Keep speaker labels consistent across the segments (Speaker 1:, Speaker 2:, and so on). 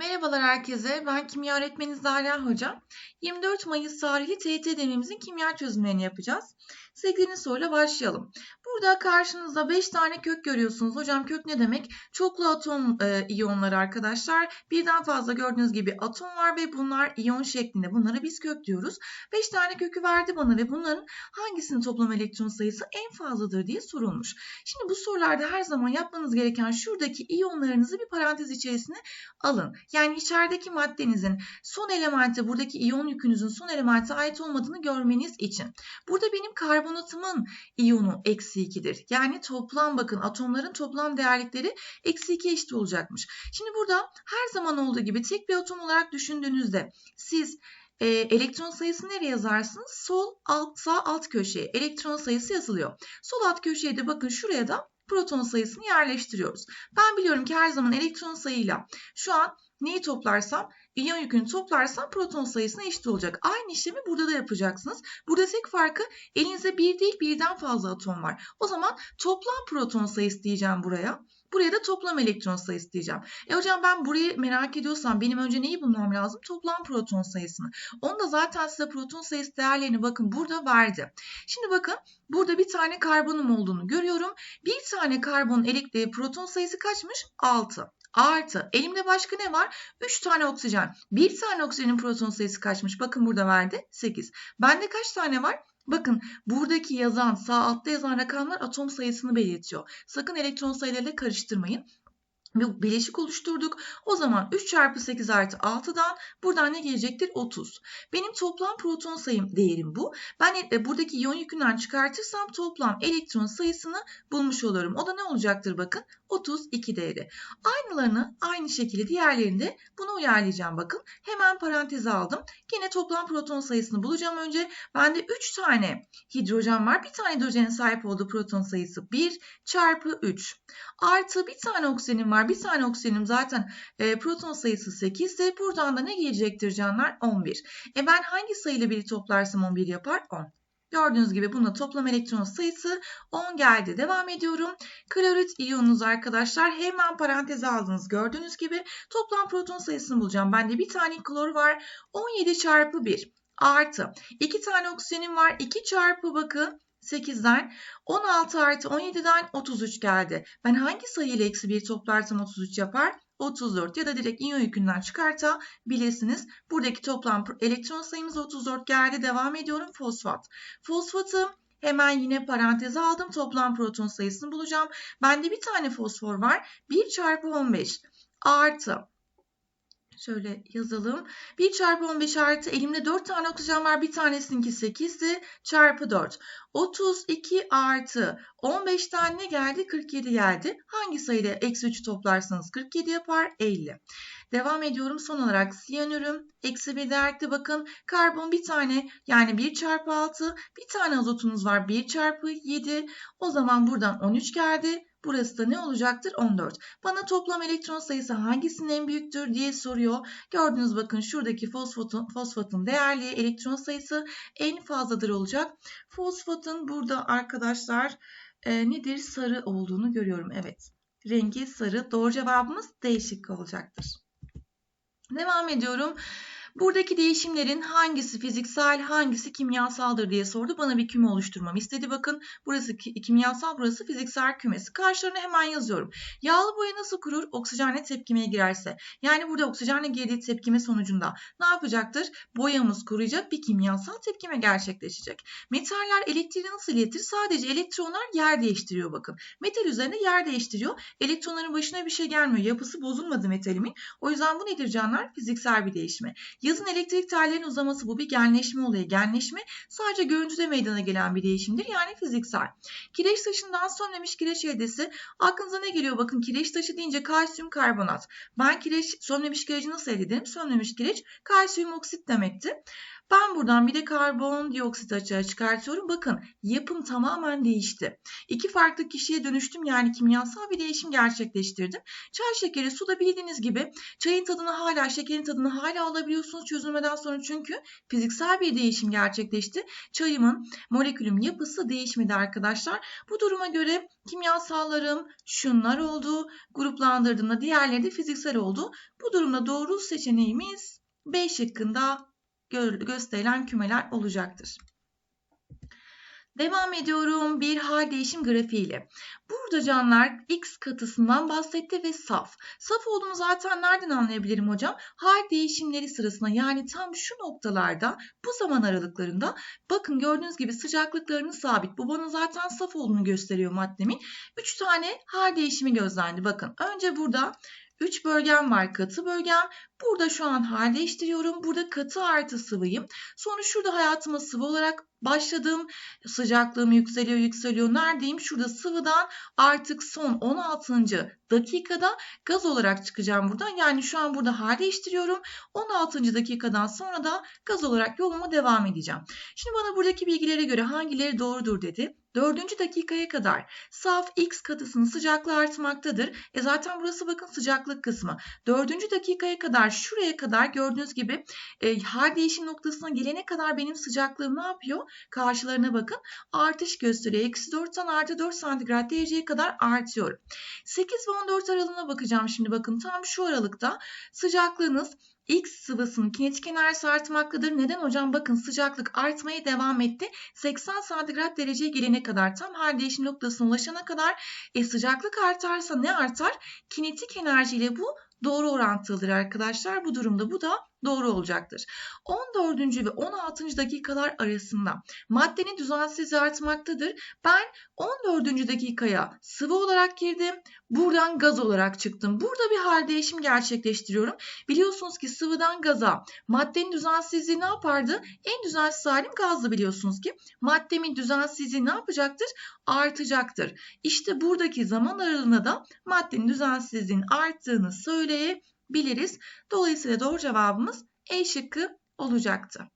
Speaker 1: Merhabalar herkese. Ben kimya öğretmeni Zahra Hoca. 24 Mayıs tarihli TYT denememizin kimya çözümlerini yapacağız. 8. soruyla başlayalım. Burada karşınızda 5 tane kök görüyorsunuz. Hocam kök ne demek? Çoklu atom e, iyonları arkadaşlar. Birden fazla gördüğünüz gibi atom var ve bunlar iyon şeklinde. Bunlara biz kök diyoruz. 5 tane kökü verdi bana ve bunların hangisinin toplam elektron sayısı en fazladır diye sorulmuş. Şimdi bu sorularda her zaman yapmanız gereken şuradaki iyonlarınızı bir parantez içerisine alın. Yani içerideki maddenizin son elementi, buradaki iyon yükünüzün son elementi ait olmadığını görmeniz için. Burada benim karbonatımın iyonu eksi 2'dir. Yani toplam bakın atomların toplam değerlikleri eksi 2 eşit olacakmış. Şimdi burada her zaman olduğu gibi tek bir atom olarak düşündüğünüzde siz e, elektron sayısı nereye yazarsınız? Sol alt sağ alt köşeye elektron sayısı yazılıyor. Sol alt köşeye de bakın şuraya da proton sayısını yerleştiriyoruz. Ben biliyorum ki her zaman elektron sayıyla şu an neyi toplarsam, iyon yükünü toplarsam proton sayısına eşit olacak. Aynı işlemi burada da yapacaksınız. Burada tek farkı elinizde bir değil birden fazla atom var. O zaman toplam proton sayısı diyeceğim buraya. Buraya da toplam elektron sayısı diyeceğim. E hocam ben burayı merak ediyorsam benim önce neyi bulmam lazım? Toplam proton sayısını. Onu da zaten size proton sayısı değerlerini bakın burada verdi. Şimdi bakın burada bir tane karbonum olduğunu görüyorum. Bir tane karbonun elektrik proton sayısı kaçmış? 6. Artı elimde başka ne var? 3 tane oksijen. Bir tane oksijenin proton sayısı kaçmış? Bakın burada verdi 8. Bende kaç tane var? Bakın buradaki yazan sağ altta yazan rakamlar atom sayısını belirtiyor. Sakın elektron sayılarıyla karıştırmayın bir bileşik oluşturduk. O zaman 3 çarpı 8 artı 6'dan buradan ne gelecektir? 30. Benim toplam proton sayım değerim bu. Ben e, buradaki iyon yükünden çıkartırsam toplam elektron sayısını bulmuş olurum. O da ne olacaktır bakın? 32 değeri. Aynılarını aynı şekilde diğerlerinde bunu uyarlayacağım bakın. Hemen paranteze aldım. Yine toplam proton sayısını bulacağım önce. Bende 3 tane hidrojen var. Bir tane hidrojenin sahip olduğu proton sayısı 1 çarpı 3. Artı bir tane oksijenim var var. Bir tane oksijenim zaten e, proton sayısı 8 ise buradan da ne gelecektir canlar? 11. E ben hangi sayıyla biri toplarsam 11 yapar? 10. Gördüğünüz gibi bunda toplam elektron sayısı 10 geldi. Devam ediyorum. Klorit iyonunuz arkadaşlar hemen paranteze aldınız. Gördüğünüz gibi toplam proton sayısını bulacağım. Bende bir tane klor var. 17 çarpı 1 artı 2 tane oksijenim var. 2 çarpı bakın 8'den 16 artı 17'den 33 geldi. Ben hangi sayı ile eksi 1 toplarsam 33 yapar? 34 ya da direkt iyon yükünden çıkartabilirsiniz. Buradaki toplam elektron sayımız 34 geldi. Devam ediyorum. Fosfat. Fosfatı hemen yine paranteze aldım. Toplam proton sayısını bulacağım. Bende bir tane fosfor var. 1 çarpı 15 artı Şöyle yazalım. 1 çarpı 15 artı elimde 4 tane oksijen var. Bir tanesininki 8'di. Çarpı 4. 32 artı 15 tane ne geldi? 47 geldi. Hangi sayıda eksi 3 toplarsanız 47 yapar? 50. Devam ediyorum. Son olarak siyanürüm. Eksi bir değerli bakın. Karbon bir tane yani 1 çarpı 6. Bir tane azotunuz var. 1 çarpı 7. O zaman buradan 13 geldi. Burası da ne olacaktır? 14. Bana toplam elektron sayısı hangisinin en büyüktür diye soruyor. Gördüğünüz bakın şuradaki fosfatın, fosfatın değerli elektron sayısı en fazladır olacak. Fosfatın burada arkadaşlar e, nedir? Sarı olduğunu görüyorum. Evet. Rengi sarı. Doğru cevabımız D şıkkı olacaktır. Devam ediyorum. Buradaki değişimlerin hangisi fiziksel, hangisi kimyasaldır diye sordu. Bana bir küme oluşturmamı istedi. Bakın burası kimyasal, burası fiziksel kümesi. Karşılarına hemen yazıyorum. Yağlı boya nasıl kurur? Oksijenle tepkimeye girerse. Yani burada oksijenle girdiği tepkime sonucunda ne yapacaktır? Boyamız kuruyacak bir kimyasal tepkime gerçekleşecek. Metaller elektriği nasıl iletir? Sadece elektronlar yer değiştiriyor bakın. Metal üzerinde yer değiştiriyor. Elektronların başına bir şey gelmiyor. Yapısı bozulmadı metalimin. O yüzden bu nedir canlar? Fiziksel bir değişme. Yazın elektrik tellerinin uzaması bu bir genleşme olayı. Genleşme sadece görüntüde meydana gelen bir değişimdir. Yani fiziksel. Kireç taşından sönmemiş kireç eldesi. Aklınıza ne geliyor? Bakın kireç taşı deyince kalsiyum karbonat. Ben kireç sönmemiş kireci nasıl elde ederim? Sönmemiş kireç kalsiyum oksit demekti. Ben buradan bir de karbondioksit açığa çıkartıyorum. Bakın yapım tamamen değişti. İki farklı kişiye dönüştüm yani kimyasal bir değişim gerçekleştirdim. Çay şekeri suda bildiğiniz gibi çayın tadını hala şekerin tadını hala alabiliyorsunuz çözülmeden sonra çünkü fiziksel bir değişim gerçekleşti. Çayımın molekülüm yapısı değişmedi arkadaşlar. Bu duruma göre kimyasallarım şunlar oldu. Gruplandırdığımda diğerleri de fiziksel oldu. Bu durumda doğru seçeneğimiz B şıkkında gösterilen kümeler olacaktır. Devam ediyorum bir hal değişim grafiğiyle. Burada canlar x katısından bahsetti ve saf. Saf olduğunu zaten nereden anlayabilirim hocam? Hal değişimleri sırasında yani tam şu noktalarda bu zaman aralıklarında bakın gördüğünüz gibi sıcaklıklarının sabit. Bu bana zaten saf olduğunu gösteriyor maddemin. 3 tane hal değişimi gözlendi. Bakın önce burada 3 bölgem var katı bölgem. Burada şu an hal değiştiriyorum. Burada katı artı sıvıyım. Sonra şurada hayatıma sıvı olarak başladım. Sıcaklığım yükseliyor yükseliyor. Neredeyim? Şurada sıvıdan artık son 16. dakikada gaz olarak çıkacağım buradan. Yani şu an burada hal değiştiriyorum. 16. dakikadan sonra da gaz olarak yoluma devam edeceğim. Şimdi bana buradaki bilgilere göre hangileri doğrudur dedi. Dördüncü dakikaya kadar saf X katısının sıcaklığı artmaktadır. E zaten burası bakın sıcaklık kısmı. Dördüncü dakikaya kadar şuraya kadar gördüğünüz gibi e, hal değişim noktasına gelene kadar benim sıcaklığım ne yapıyor? Karşılarına bakın artış gösteriyor. Eksi 4'ten artı 4 santigrat dereceye kadar artıyor. 8 ve 14 aralığına bakacağım şimdi bakın tam şu aralıkta sıcaklığınız X sıvısının kinetik enerjisi artmaktadır. Neden hocam? Bakın sıcaklık artmaya devam etti. 80 santigrat dereceye gelene kadar tam hal değişim noktasına ulaşana kadar e, sıcaklık artarsa ne artar? Kinetik enerjiyle bu doğru orantılıdır arkadaşlar. Bu durumda bu da doğru olacaktır. 14. ve 16. dakikalar arasında maddenin düzensizliği artmaktadır. Ben 14. dakikaya sıvı olarak girdim. Buradan gaz olarak çıktım. Burada bir hal değişim gerçekleştiriyorum. Biliyorsunuz ki sıvıdan gaza maddenin düzensizliği ne yapardı? En düzensiz halim gazdı biliyorsunuz ki. Maddemin düzensizliği ne yapacaktır? Artacaktır. İşte buradaki zaman aralığında da maddenin düzensizliğinin arttığını söyleyebiliriz. Dolayısıyla doğru cevabımız E şıkkı olacaktı.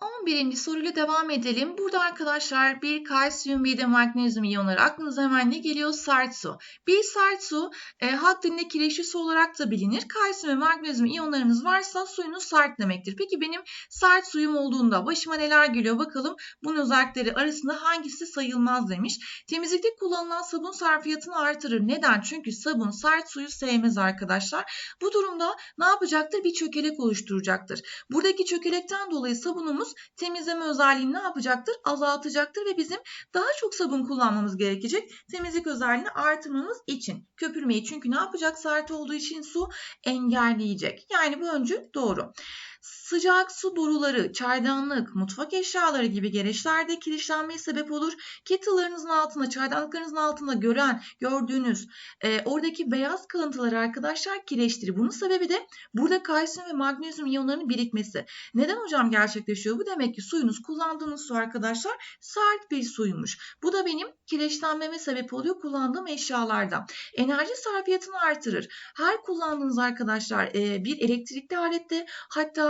Speaker 1: 11. soruyla devam edelim. Burada arkadaşlar bir kalsiyum bir de magnezyum iyonları. Aklınıza hemen ne geliyor? Sert su. Bir sert su e, halk dilinde kireçli su olarak da bilinir. Kalsiyum ve magnezyum iyonlarınız varsa suyunuz sert demektir. Peki benim sert suyum olduğunda başıma neler geliyor bakalım. Bunun özellikleri arasında hangisi sayılmaz demiş. Temizlikte kullanılan sabun sarfiyatını artırır. Neden? Çünkü sabun sert suyu sevmez arkadaşlar. Bu durumda ne yapacaktır? Bir çökelek oluşturacaktır. Buradaki çökelekten dolayı sabunumuz temizleme özelliğini ne yapacaktır? Azaltacaktır ve bizim daha çok sabun kullanmamız gerekecek. Temizlik özelliğini artırmamız için. Köpürmeyi çünkü ne yapacak? Sert olduğu için su engelleyecek. Yani bu öncü doğru. Sıcak su boruları, çaydanlık, mutfak eşyaları gibi gereçlerde kirişlenmeye sebep olur. Kettle'larınızın altında, çaydanlıklarınızın altında gören, gördüğünüz e, oradaki beyaz kalıntılar arkadaşlar kireçtir. Bunun sebebi de burada kalsiyum ve magnezyum iyonlarının birikmesi. Neden hocam gerçekleşiyor? Bu demek ki suyunuz kullandığınız su arkadaşlar sert bir suymuş. Bu da benim kireçlenmeme sebep oluyor kullandığım eşyalarda. Enerji sarfiyatını artırır. Her kullandığınız arkadaşlar e, bir elektrikli alette hatta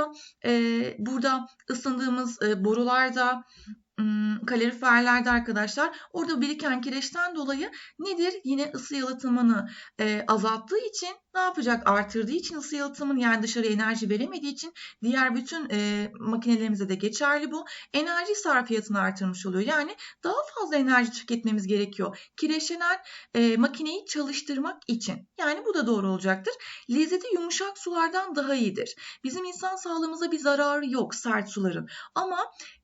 Speaker 1: burada ısındığımız borularda kaloriferlerde arkadaşlar orada biriken kireçten dolayı nedir? Yine ısı yalıtımını e, azalttığı için ne yapacak? Artırdığı için ısı yalıtımını yani dışarı enerji veremediği için diğer bütün e, makinelerimize de geçerli bu. Enerji sarfiyatını artırmış oluyor. Yani daha fazla enerji tüketmemiz gerekiyor. Kireçlenen e, makineyi çalıştırmak için. Yani bu da doğru olacaktır. Lezzeti yumuşak sulardan daha iyidir. Bizim insan sağlığımıza bir zararı yok sert suların. Ama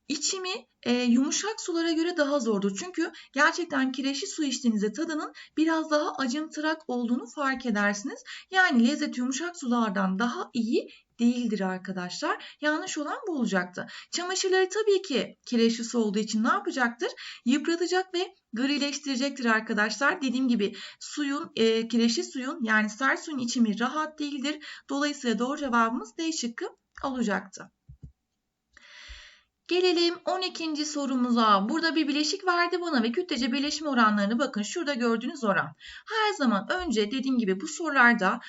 Speaker 1: İçimi e, yumuşak sulara göre daha zordur. Çünkü gerçekten kireçli su içtiğinizde tadının biraz daha acımtırak olduğunu fark edersiniz. Yani lezzet yumuşak sulardan daha iyi değildir arkadaşlar. Yanlış olan bu olacaktı. Çamaşırları tabii ki kireçli su olduğu için ne yapacaktır? Yıpratacak ve grileştirecektir arkadaşlar. Dediğim gibi suyun, e, kireçli suyun yani sert suyun içimi rahat değildir. Dolayısıyla doğru cevabımız D şıkkı olacaktı. Gelelim 12. sorumuza. Burada bir bileşik verdi bana ve kütlece birleşme oranlarını bakın şurada gördüğünüz oran. Her zaman önce dediğim gibi bu sorularda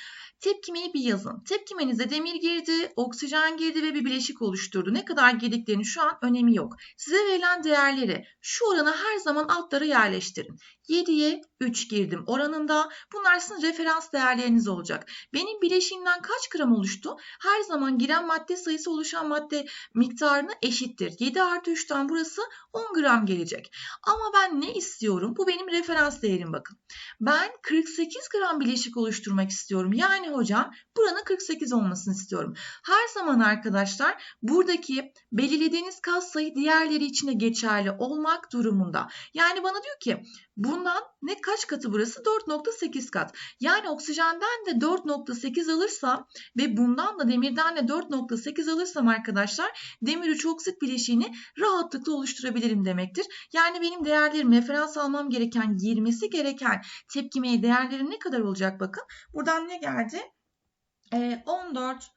Speaker 1: tepkimeyi bir yazın. Tepkimenize demir girdi, oksijen girdi ve bir bileşik oluşturdu. Ne kadar girdiklerini şu an önemi yok. Size verilen değerleri şu oranı her zaman altlara yerleştirin. 7'ye 3 girdim oranında. Bunlar sizin referans değerleriniz olacak. Benim bileşiğimden kaç gram oluştu? Her zaman giren madde sayısı oluşan madde miktarına eşittir. 7 artı 3'ten burası 10 gram gelecek. Ama ben ne istiyorum? Bu benim referans değerim bakın. Ben 48 gram bileşik oluşturmak istiyorum. Yani hocam buranın 48 olmasını istiyorum. Her zaman arkadaşlar buradaki belirlediğiniz kas sayı diğerleri için de geçerli olmak durumunda. Yani bana diyor ki bundan ne kaç katı burası? 4.8 kat. Yani oksijenden de 4.8 alırsam ve bundan da demirden de 4.8 alırsam arkadaşlar demir 3 oksit bileşiğini rahatlıkla oluşturabilirim demektir. Yani benim değerlerim referans almam gereken girmesi gereken tepkimeye değerlerim ne kadar olacak bakın. Buradan ne geldi? Ee, 14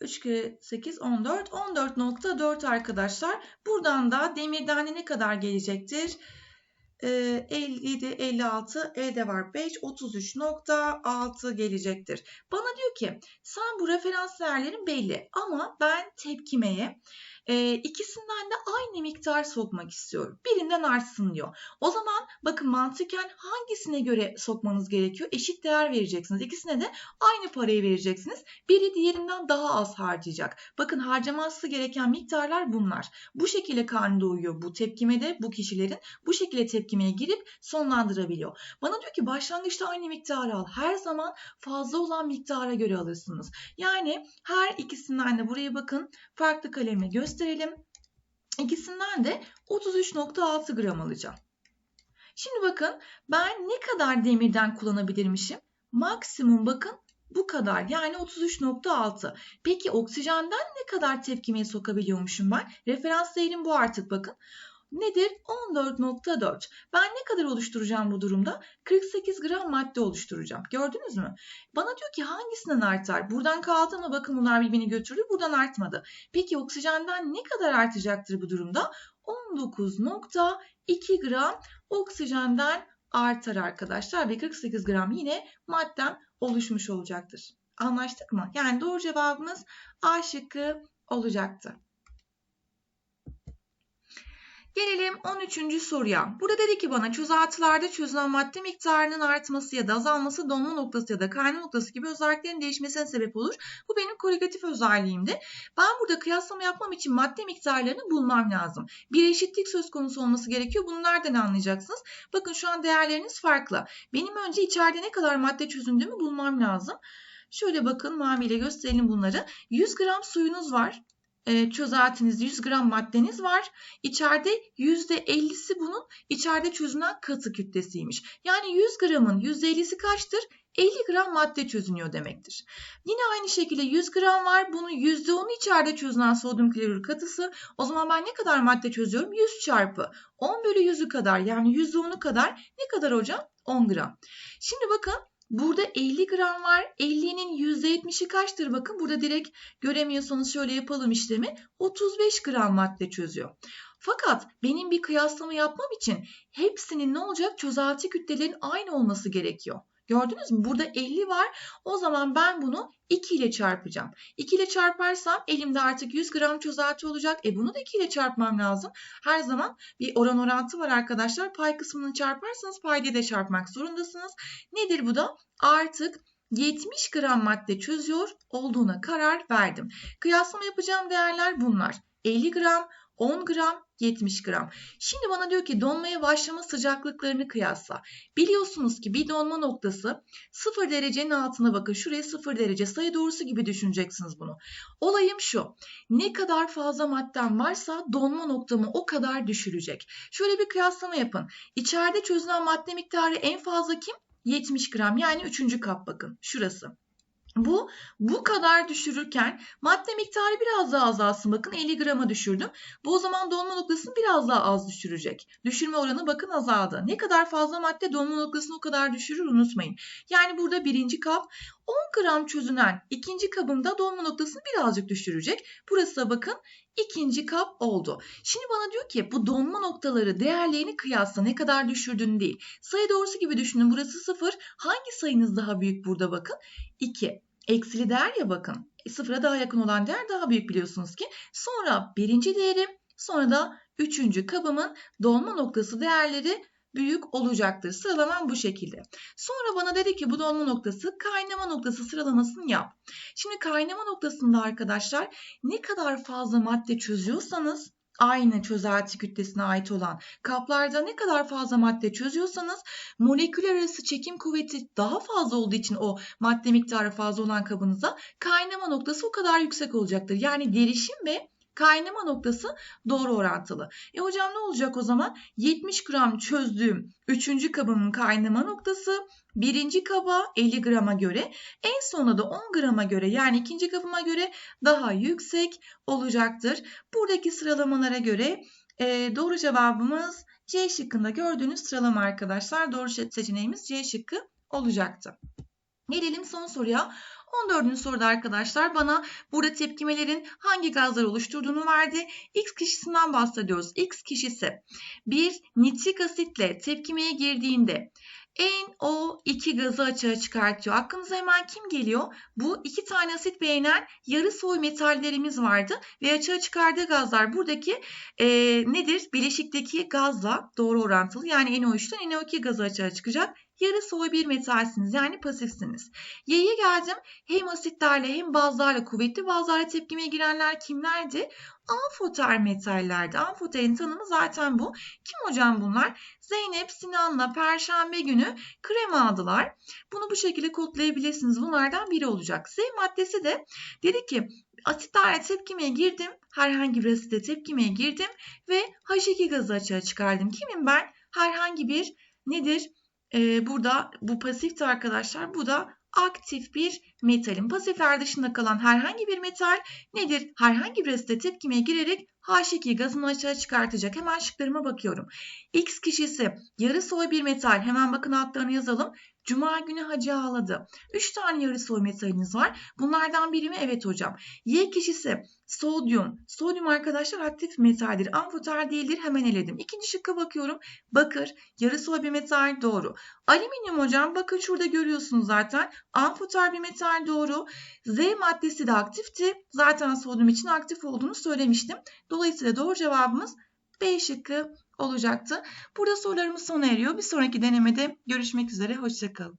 Speaker 1: 3 kere 8 14 14.4 arkadaşlar. Buradan da demirden de ne kadar gelecektir? 57, 56, E'de var 5, 33.6 gelecektir. Bana diyor ki sen bu referans değerlerin belli ama ben tepkimeye e, ikisinden de aynı miktar sokmak istiyorum. Birinden artsın diyor. O zaman bakın mantıken hangisine göre sokmanız gerekiyor? Eşit değer vereceksiniz. İkisine de aynı parayı vereceksiniz. Biri diğerinden daha az harcayacak. Bakın harcaması gereken miktarlar bunlar. Bu şekilde karnında uyuyor bu tepkimede bu kişilerin bu şekilde tepkimeye girip sonlandırabiliyor. Bana diyor ki başlangıçta aynı miktarı al. Her zaman fazla olan miktara göre alırsınız. Yani her ikisinden de buraya bakın farklı kalemle göster gösterelim. İkisinden de 33.6 gram alacağım. Şimdi bakın ben ne kadar demirden kullanabilirmişim? Maksimum bakın bu kadar yani 33.6. Peki oksijenden ne kadar tepkimeye sokabiliyormuşum ben? Referans değerim bu artık bakın. Nedir? 14.4. Ben ne kadar oluşturacağım bu durumda? 48 gram madde oluşturacağım. Gördünüz mü? Bana diyor ki hangisinden artar? Buradan kaldı mı? Bakın bunlar birbirini götürdü. Buradan artmadı. Peki oksijenden ne kadar artacaktır bu durumda? 19.2 gram oksijenden artar arkadaşlar ve 48 gram yine maddem oluşmuş olacaktır. Anlaştık mı? Yani doğru cevabımız A şıkkı olacaktı. Gelelim 13. soruya. Burada dedi ki bana çözeltilerde çözülen madde miktarının artması ya da azalması donma noktası ya da kaynama noktası gibi özelliklerin değişmesine sebep olur. Bu benim korelatif özelliğimdi. Ben burada kıyaslama yapmam için madde miktarlarını bulmam lazım. Bir eşitlik söz konusu olması gerekiyor. Bunu nereden anlayacaksınız? Bakın şu an değerleriniz farklı. Benim önce içeride ne kadar madde çözündüğümü bulmam lazım. Şöyle bakın maviyle gösterelim bunları. 100 gram suyunuz var e, çözeltiniz 100 gram maddeniz var. İçeride %50'si bunun içeride çözünen katı kütlesiymiş. Yani 100 gramın %50'si kaçtır? 50 gram madde çözünüyor demektir. Yine aynı şekilde 100 gram var. Bunun %10'u içeride çözünen sodyum klorür katısı. O zaman ben ne kadar madde çözüyorum? 100 çarpı 10 bölü 100'ü kadar yani %10'u kadar ne kadar hocam? 10 gram. Şimdi bakın Burada 50 gram var. 50'nin %70'i kaçtır? Bakın burada direkt göremiyorsanız şöyle yapalım işlemi. 35 gram madde çözüyor. Fakat benim bir kıyaslama yapmam için hepsinin ne olacak? Çözelti kütlelerin aynı olması gerekiyor. Gördünüz mü? Burada 50 var. O zaman ben bunu 2 ile çarpacağım. 2 ile çarparsam elimde artık 100 gram çözelti olacak. E bunu da 2 ile çarpmam lazım. Her zaman bir oran orantı var arkadaşlar. Pay kısmını çarparsanız paydayı da çarpmak zorundasınız. Nedir bu da? Artık 70 gram madde çözüyor olduğuna karar verdim. Kıyaslama yapacağım değerler bunlar. 50 gram, 10 gram, 70 gram. Şimdi bana diyor ki donmaya başlama sıcaklıklarını kıyasla. Biliyorsunuz ki bir donma noktası 0 derecenin altına bakın. Şuraya 0 derece sayı doğrusu gibi düşüneceksiniz bunu. Olayım şu. Ne kadar fazla maddem varsa donma noktamı o kadar düşürecek. Şöyle bir kıyaslama yapın. İçeride çözülen madde miktarı en fazla kim? 70 gram yani 3. kap bakın şurası. Bu bu kadar düşürürken madde miktarı biraz daha azalsın. Bakın 50 grama düşürdüm. Bu o zaman donma noktasını biraz daha az düşürecek. Düşürme oranı bakın azaldı. Ne kadar fazla madde donma noktasını o kadar düşürür unutmayın. Yani burada birinci kap 10 gram çözünen ikinci kabımda dolma noktasını birazcık düşürecek. Burası da bakın ikinci kap oldu. Şimdi bana diyor ki bu donma noktaları değerlerini kıyasla ne kadar düşürdüğünü değil. Sayı doğrusu gibi düşünün. Burası 0. Hangi sayınız daha büyük burada bakın? 2. Eksili değer ya bakın. E, sıfıra daha yakın olan değer daha büyük biliyorsunuz ki. Sonra birinci değerim sonra da üçüncü kabımın dolma noktası değerleri büyük olacaktır. Sıralamam bu şekilde. Sonra bana dedi ki bu dolma noktası kaynama noktası sıralamasını yap. Şimdi kaynama noktasında arkadaşlar ne kadar fazla madde çözüyorsanız aynı çözelti kütlesine ait olan kaplarda ne kadar fazla madde çözüyorsanız moleküler arası çekim kuvveti daha fazla olduğu için o madde miktarı fazla olan kabınıza kaynama noktası o kadar yüksek olacaktır. Yani derişim ve kaynama noktası doğru orantılı. E hocam ne olacak o zaman? 70 gram çözdüğüm 3. kabımın kaynama noktası 1. kaba 50 grama göre en sonunda da 10 grama göre yani ikinci kabıma göre daha yüksek olacaktır. Buradaki sıralamalara göre e, doğru cevabımız C şıkkında gördüğünüz sıralama arkadaşlar. Doğru seçeneğimiz C şıkkı olacaktı. Gelelim son soruya. 14. soruda arkadaşlar bana burada tepkimelerin hangi gazlar oluşturduğunu verdi. X kişisinden bahsediyoruz. X kişisi bir nitrik asitle tepkimeye girdiğinde NO2 gazı açığa çıkartıyor. Aklınıza hemen kim geliyor? Bu iki tane asit beğenen yarı soy metallerimiz vardı ve açığa çıkardığı gazlar buradaki e, nedir? Bileşikteki gazla doğru orantılı. Yani NO3'ten NO2 gazı açığa çıkacak yarı soy bir metalsiniz yani pasifsiniz. Y'ye geldim hem asitlerle hem bazlarla kuvvetli bazlarla tepkimeye girenler kimlerdi? Amfoter metallerdi. Amfoterin tanımı zaten bu. Kim hocam bunlar? Zeynep Sinan'la Perşembe günü krem aldılar. Bunu bu şekilde kodlayabilirsiniz. Bunlardan biri olacak. Z maddesi de dedi ki asitlerle tepkimeye girdim. Herhangi bir asitle tepkimeye girdim ve H2 gazı açığa çıkardım. Kimim ben? Herhangi bir nedir? Ee, burada bu pasifti arkadaşlar. Bu da aktif bir metalin. Pasifler dışında kalan herhangi bir metal nedir? Herhangi bir asite tepkimeye girerek H2 gazını açığa çıkartacak. Hemen şıklarıma bakıyorum. X kişisi yarı soy bir metal. Hemen bakın altlarını yazalım. Cuma günü hacı ağladı. 3 tane yarı soy metaliniz var. Bunlardan biri mi? Evet hocam. Y kişisi sodyum. Sodyum arkadaşlar aktif metaldir. Amfoter değildir. Hemen eledim. İkinci şıkka bakıyorum. Bakır. Yarı soy bir metal doğru. Alüminyum hocam. Bakın şurada görüyorsunuz zaten. Amfoter bir metal doğru. Z maddesi de aktifti. Zaten sodyum için aktif olduğunu söylemiştim. Dolayısıyla doğru cevabımız B şıkkı olacaktı. Burada sorularımız sona eriyor. Bir sonraki denemede görüşmek üzere. Hoşçakalın.